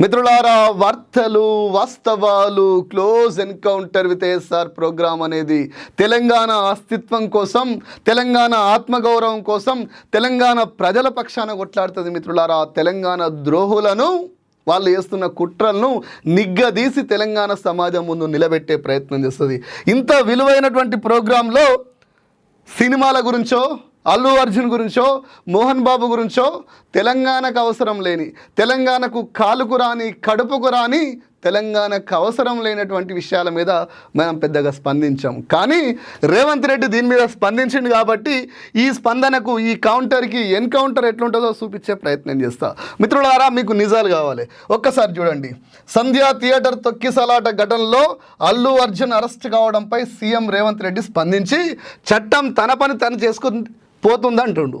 మిత్రులారా వార్తలు వాస్తవాలు close encounter with SR program అనేది తెలంగాణ అస్తిత్వం కోసం తెలంగాణ ఆత్మగౌరవం కోసం తెలంగాణ ప్రజల పక్షాన కొట్లాడుతుంది మిత్రులారా. తెలంగాణ ద్రోహులను వాళ్ళు చేస్తున్న కుట్రలను నిగ్గదీసి తెలంగాణ సమాజం ముందు నిలబెట్టే ప్రయత్నం చేస్తుంది. ఇంత విలువైనటువంటి ప్రోగ్రాంలో సినిమాల గురించో అల్లు అర్జున్ గురించో మోహన్ బాబు గురించో తెలంగాణకు అవసరం లేని తెలంగాణకు కాలుకు రాని కడుపుకు రాని తెలంగాణకు అవసరం లేనటువంటి విషయాల మీద మనం పెద్దగా స్పందించాం. కానీ రేవంత్ రెడ్డి దీని మీద స్పందించింది కాబట్టి ఈ స్పందనకు ఈ కౌంటర్కి ఎన్కౌంటర్ ఎట్లుంటుందో చూపించే ప్రయత్నం చేస్తా. మిత్రులారా మీకు నిజాలు కావాలి. ఒక్కసారి చూడండి. సంధ్యా థియేటర్ తొక్కిసలాట ఘటనలో అల్లు అర్జున్ అరెస్ట్ కావడంపై సీఎం రేవంత్ రెడ్డి స్పందించి చట్టం తన పని తను చేసుకుని పోతుంది అంటుండు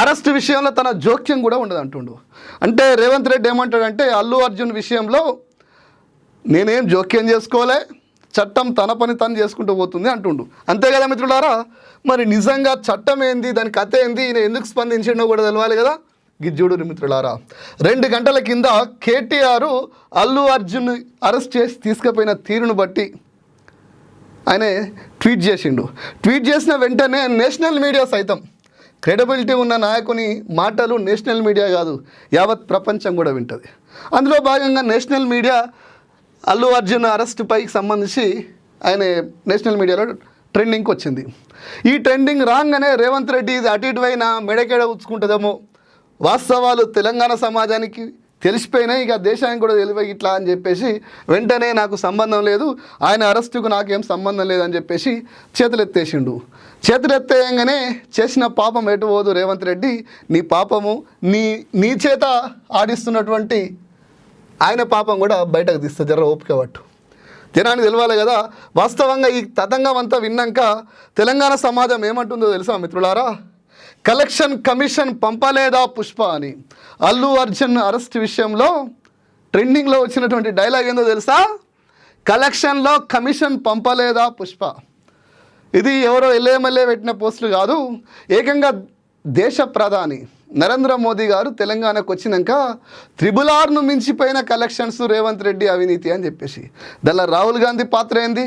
అరెస్ట్ విషయంలో తన జోక్యం కూడా ఉండదు అంటుండు అంటే రేవంత్ రెడ్డి ఏమంటాడంటే అల్లు అర్జున్ విషయంలో నేనేం జోక్యం చేసుకోలే చట్టం తన పని తను చేసుకుంటూ పోతుంది అంటుండు. అంతే కదా మిత్రులారా? మరి నిజంగా చట్టం ఏంది దాని కథ ఏంది ఈయన ఎందుకు స్పందించిండో కూడా తెలవాలి కదా? గిజ్జుడు మిత్రులారా. రెండు గంటల కింద కేటీఆర్ అల్లు అర్జున్ అరెస్ట్ చేసి తీసుకుపోయిన తీరును బట్టి ఆయన ట్వీట్ చేసిండు. ట్వీట్ చేసిన వెంటనే నేషనల్ మీడియా సైతం క్రెడిబిలిటీ ఉన్న నాయకుని మాటలు నేషనల్ మీడియా కాదు యావత్ ప్రపంచం కూడా వింటుంది. అందులో భాగంగా నేషనల్ మీడియా అల్లు అర్జున్ అరెస్టుపై సంబంధించి ఆయన నేషనల్ మీడియాలో ట్రెండింగ్కి వచ్చింది. ఈ ట్రెండింగ్ రాగానే రేవంత్ రెడ్డి ఇది అటు ఇటువైన మెడకేడ ఉంచుకుంటుందేమో వాస్తవాలు తెలంగాణ సమాజానికి తెలిసిపోయినాయి ఇక దేశానికి కూడా తెలివై ఇట్లా అని చెప్పేసి వెంటనే నాకు సంబంధం లేదు. ఆయన అరెస్టుకు నాకేం సంబంధం లేదని చెప్పేసి చేతులెత్తేసిండు. చేతులెత్తేయంగానే చేసిన పాపం ఎటు పోదు రేవంత్ రెడ్డి. నీ పాపము నీ నీ చేత ఆడిస్తున్నటువంటి ఆయన పాపం కూడా బయటకు తీస్తా జర ఓపిక పట్టు. జనానికి తెలవాలి కదా. వాస్తవంగా ఈ తతంగం అంతా విన్నాక తెలంగాణ సమాజం ఏమంటుందో తెలుసా మిత్రులారా? కలెక్షన్ కమిషన్ పంపలేదా పుష్ప అని. అల్లు అర్జున్ అరెస్ట్ విషయంలో ట్రెండింగ్లో వచ్చినటువంటి డైలాగ్ ఏందో తెలుసా? కలెక్షన్లో కమిషన్ పంపలేదా పుష్ప? ఇది ఎవరో ఎల్ఏఎంఎల్ఏ పెట్టిన పోస్టులు కాదు ఏకంగా దేశ ప్రధాని నరేంద్ర మోదీ గారు తెలంగాణకు వచ్చినాక త్రిబుల్ ఆర్ను మించిపోయిన కలెక్షన్స్ రేవంత్ రెడ్డి అవినీతి అని చెప్పేసి. దానిలో రాహుల్ గాంధీ పాత్ర ఏంది?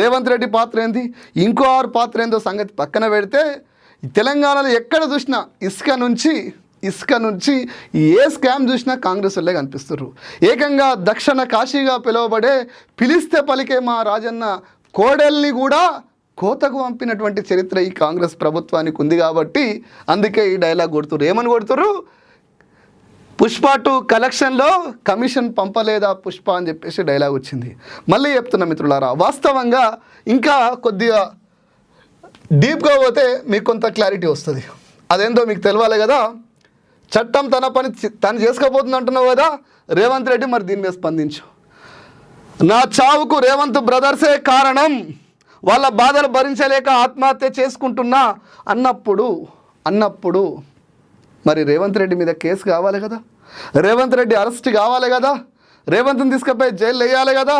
రేవంత్ రెడ్డి పాత్ర ఏంది? ఇంకో ఆరు పాత్ర ఏందో సంగతి పక్కన పెడితే తెలంగాణలో ఎక్కడ చూసినా ఇసుక నుంచి ఇసుక నుంచి ఏ స్కామ్ చూసినా కాంగ్రెస్ వాళ్ళే కనిపిస్తున్నారు ఏకంగా దక్షిణ కాశీగా పిలువబడే పిలిస్తే పలికే మా రాజన్న కోడెల్ని కూడా కోతకు పంపినటువంటి చరిత్ర ఈ కాంగ్రెస్ ప్రభుత్వానికి ఉంది కాబట్టి అందుకే ఈ డైలాగ్ కొడుతురు ఏమని కొడుతురు పుష్ప టూ కలెక్షన్లో కమిషన్ పంపలేదా పుష్ప అని చెప్పేసి డైలాగ్ వచ్చింది. మళ్ళీ చెప్తున్నా మిత్రులారా వాస్తవంగా ఇంకా కొద్దిగా డీప్గా పోతే మీకు కొంత క్లారిటీ వస్తుంది. అదేందో మీకు తెలవాలి కదా? చట్టం తన పని తను చేసుకోబోతుంది అంటున్నావు కదా? రేవంత్ రెడ్డి మరి దీని మీద స్పందించు. నా చావుకు రేవంత్ బ్రదర్సే కారణం. వాళ్ళ బాధలు భరించలేక ఆత్మహత్య చేసుకుంటున్నా అన్నప్పుడు అన్నప్పుడు మరి రేవంత్ రెడ్డి మీద కేసు కావాలి కదా? రేవంత్ రెడ్డి అరెస్ట్ కావాలి కదా? రేవంత్ని తీసుకుపోయి జైలు వేయాలి కదా?